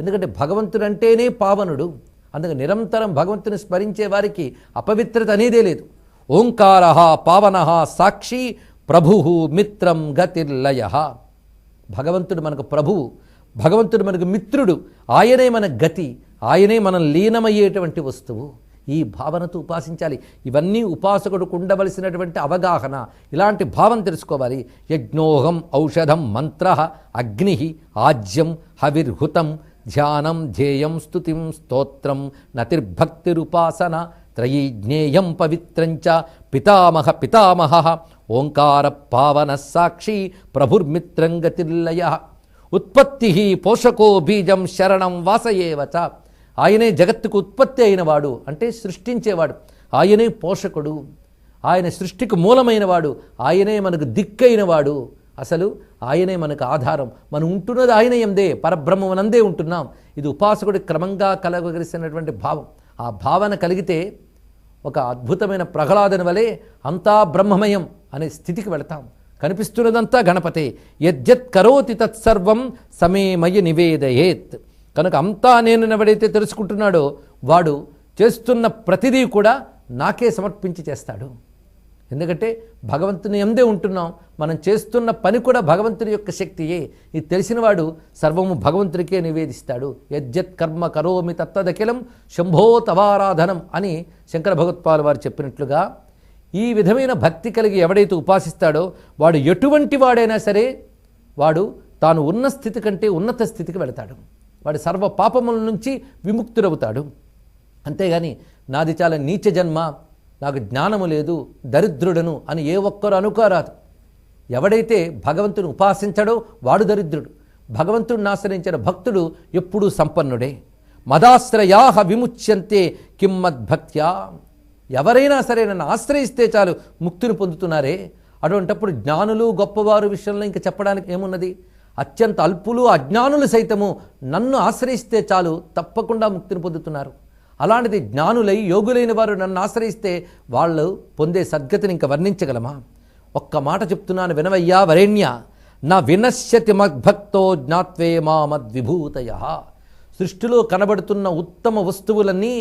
ఎందుకంటే భగవంతుడు అంటేనే పావనుడు. అందుకే నిరంతరం భగవంతుని స్మరించే వారికి అపవిత్రత అనేదే లేదు. ఓంకార పావన సాక్షి ప్రభు మిత్రం గతిర్లయ. భగవంతుడు మనకు ప్రభువు. భగవంతుడు మనకు మిత్రుడు. ఆయనే మన గతి. ఆయనే మనం లీనమయ్యేటువంటి వస్తువు. ఈ భావనతో ఉపాసించాలి. ఇవన్నీ ఉపాసకుడికి ఉండవలసినటువంటి అవగాహన. ఇలాంటి భావం తెలుసుకోవాలి. యజ్ఞోహం ఔషధం మంత్ర అగ్ని ఆజ్యం హవిర్హుతం ధ్యానం ధ్యేయం స్తుతిం స్తోత్రం నతిర్భక్తిరుపాసన త్రయీ జ్ఞేయం పవిత్రంచ పితామహ పితామహ ఓంకార పావన సాక్షి ప్రభుర్మిత్రం గతిర్లయ. ఉత్పత్తి పోషకో బీజం శరణం వాసయేవచ ఆయనే జగత్తుకు ఉత్పత్తి అయినవాడు అంటే సృష్టించేవాడు. ఆయనే పోషకుడు. ఆయన సృష్టికి మూలమైనవాడు. ఆయనే మనకు దిక్కైనవాడు. అసలు ఆయనే మనకు ఆధారం. మనం ఉంటున్నది ఆయన ఎందే? పరబ్రహ్మనందే ఉంటున్నాం. ఇది ఉపాసకుడి క్రమంగా కలగలిసినటువంటి భావం. ఆ భావన కలిగితే ఒక అద్భుతమైన ప్రహ్లాదన వలె అంతా బ్రహ్మమయం అనే స్థితికి వెళతాం. కనిపిస్తున్నదంతా గణపతే. యద్యత్ కరోతి తత్సర్వం సమేమయ నివేదయేత్. కనుక అంతా నేను ఎవడైతే తెలుసుకుంటున్నాడో వాడు చేస్తున్న ప్రతిదీ కూడా నాకే సమర్పించి చేస్తాడు. ఎందుకంటే భగవంతుని ఎందే ఉంటున్నాం? మనం చేస్తున్న పని కూడా భగవంతుని యొక్క శక్తియే. ఇది తెలిసినవాడు సర్వము భగవంతునికే నివేదిస్తాడు. యజ్జత్ కర్మ కరోమి తత్తదఖిలం శంభో తవారాధనం అని శంకర భగవత్పాల్ వారు చెప్పినట్లుగా ఈ విధమైన భక్తి కలిగి ఎవడైతే ఉపాసిస్తాడో వాడు ఎటువంటి వాడైనా సరే వాడు తాను ఉన్న స్థితి కంటే ఉన్నత స్థితికి వెళతాడు. వాడు సర్వ పాపముల నుంచి విముక్తుడవుతాడు. అంతేగాని నాది చాలా నీచ జన్మ నాకు జ్ఞానము లేదు దరిద్రుడను అని ఏ ఒక్కరు అనుకోరాదు. ఎవడైతే భగవంతుని ఉపాసించడో వాడు దరిద్రుడు. భగవంతుడిని ఆశ్రయించిన భక్తుడు ఎప్పుడూ సంపన్నుడే. మదాశ్రయాహ విముచ్యంతే కిమ్మద్భక్త్యా. ఎవరైనా సరే నన్ను ఆశ్రయిస్తే చాలు ముక్తిని పొందుతున్నారే. అటువంటప్పుడు జ్ఞానులు గొప్పవారు విషయంలో ఇంకా చెప్పడానికి ఏమున్నది? అత్యంత అల్పులు అజ్ఞానులు సైతము నన్ను ఆశ్రయిస్తే చాలు తప్పకుండా ముక్తిని పొందుతున్నారు. అలాంటిది జ్ఞానులై యోగులైన వారు నన్ను ఆశ్రయిస్తే వాళ్ళు పొందే సద్గతిని ఇంకా వర్ణించగలమా? ఒక్క మాట చెప్తున్నాను వినవయ్యా వరేణ్య. నా వినశ్యతి మద్భక్తో జ్ఞాత్వే మా మద్విభూతయ సృష్టిలో కనబడుతున్న ఉత్తమ వస్తువులన్నీ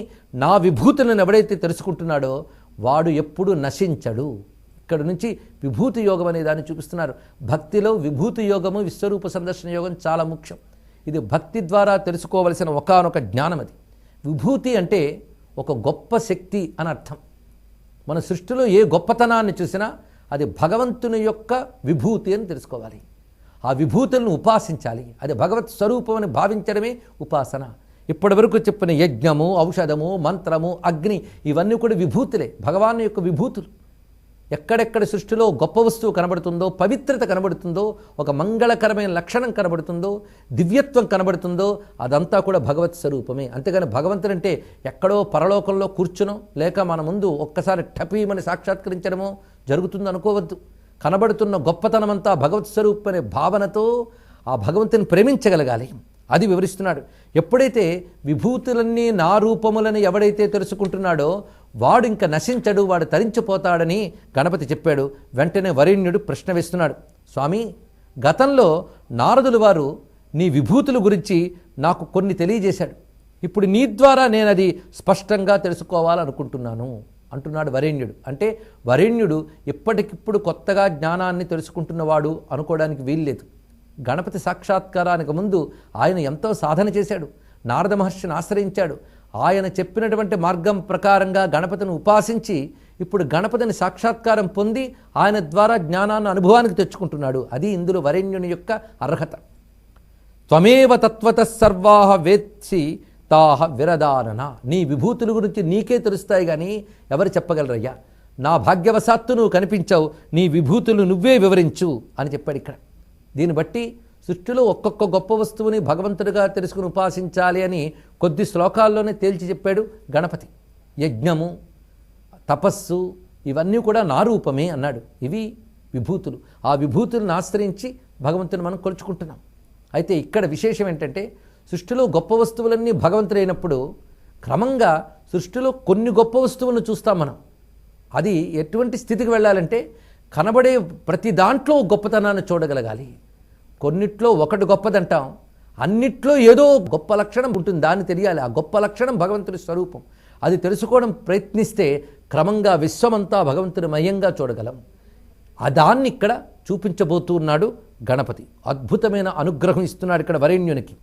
నా విభూతులను ఎవడైతే తెలుసుకుంటున్నాడో వాడు ఎప్పుడు నశించడు. ఇక్కడ నుంచి విభూతి యోగం అనే దాన్ని చూపిస్తున్నారు. భక్తిలో విభూతి యోగము విశ్వరూప సందర్శన యోగం చాలా ముఖ్యం. ఇది భక్తి ద్వారా తెలుసుకోవలసిన ఒకానొక జ్ఞానం అది విభూతి అంటే ఒక గొప్ప శక్తి అని అర్థం. మన సృష్టిలో ఏ గొప్పతనాన్ని చూసినా అది భగవంతుని యొక్క విభూతి అని తెలుసుకోవాలి. ఆ విభూతులను ఉపాసించాలి. అది భగవత్ స్వరూపం అని భావించడమే ఉపాసన. ఇప్పటి వరకు చెప్పిన యజ్ఞము ఔషధము మంత్రము అగ్ని ఇవన్నీ కూడా విభూతులే. భగవాన్ యొక్క విభూతులు. ఎక్కడెక్కడ సృష్టిలో గొప్ప వస్తువు కనబడుతుందో పవిత్రత కనబడుతుందో ఒక మంగళకరమైన లక్షణం కనబడుతుందో దివ్యత్వం కనబడుతుందో అదంతా కూడా భగవత్ స్వరూపమే. అంతేగాని భగవంతుడు అంటే ఎక్కడో పరలోకంలో కూర్చునో లేక మన ముందు ఒక్కసారి టపీమని సాక్షాత్కరించడమో జరుగుతుంది అనుకోవద్దు. కనబడుతున్న గొప్పతనమంతా భగవత్ స్వరూపం అనే భావనతో ఆ భగవంతుని ప్రేమించగలగాలి. అది వివరిస్తున్నాడు. ఎప్పుడైతే విభూతులన్నీ నా రూపములని ఎవడైతే తెలుసుకుంటున్నాడో వాడు ఇంకా నశించడు వాడు తరించిపోతాడని గణపతి చెప్పాడు. వెంటనే వరేణ్యుడు ప్రశ్న వేస్తున్నాడు. స్వామి గతంలో నారదులు వారు నీ విభూతుల గురించి నాకు కొన్ని తెలియజేశాడు. ఇప్పుడు నీ ద్వారా నేను అది స్పష్టంగా తెలుసుకోవాలనుకుంటున్నాను అంటున్నాడు వరేణ్యుడు. అంటే వరేణ్యుడు ఇప్పటికిప్పుడు కొత్తగా జ్ఞానాన్ని తెలుసుకుంటున్నవాడు అనుకోవడానికి వీల్లేదు. గణపతి సాక్షాత్కారానికి ముందు ఆయన ఎంతో సాధన చేశాడు. నారద మహర్షిని ఆశ్రయించాడు. ఆయన చెప్పినటువంటి మార్గం ప్రకారంగా గణపతిని ఉపాసించి ఇప్పుడు గణపతిని సాక్షాత్కారం పొంది ఆయన ద్వారా జ్ఞానాన్ని అనుభవానికి తెచ్చుకుంటున్నాడు. అది ఇందులో వరేణ్యుని యొక్క అర్హత. త్వమేవ తత్వత సర్వాహ వేత్సి తాహ విరదానన. నీ విభూతుల గురించి నీకే తెలుస్తాయి కానీ ఎవరు చెప్పగలరయ్యా? నా భాగ్యవశాత్తు నువ్వు కనిపించావు నీ విభూతులు నువ్వే వివరించు అని చెప్పాడు ఇక్కడ. దీన్ని బట్టి సృష్టిలో ఒక్కొక్క గొప్ప వస్తువుని భగవంతుడిగా తెలుసుకుని ఉపాసించాలి అని కొద్ది శ్లోకాల్లోనే తేల్చి చెప్పాడు గణపతి. యజ్ఞము తపస్సు ఇవన్నీ కూడా నా రూపమే అన్నాడు. ఇవి విభూతులు. ఆ విభూతులను ఆశ్రయించి భగవంతుని మనం కొలుచుకుంటున్నాం. అయితే ఇక్కడ విశేషం ఏంటంటే సృష్టిలో గొప్ప వస్తువులన్నీ భగవంతుడైనప్పుడు క్రమంగా సృష్టిలో కొన్ని గొప్ప వస్తువులను చూస్తాం మనం. అది ఎటువంటి స్థితికి వెళ్ళాలంటే కనబడే ప్రతి దాంట్లో గొప్పతనాన్ని చూడగలగాలి. కొన్నిట్లో ఒకటి గొప్పదంటాం అన్నిట్లో ఏదో గొప్ప లక్షణం ఉంటుంది దాన్ని తెలియాలి. ఆ గొప్ప లక్షణం భగవంతుని స్వరూపం. అది తెలుసుకోవడం ప్రయత్నిస్తే క్రమంగా విశ్వమంతా భగవంతుని మయంగా చూడగలం. ఆ దాన్ని ఇక్కడ చూపించబోతున్నాడు గణపతి. అద్భుతమైన అనుగ్రహం ఇస్తున్నాడు ఇక్కడ వరేణ్యునికి.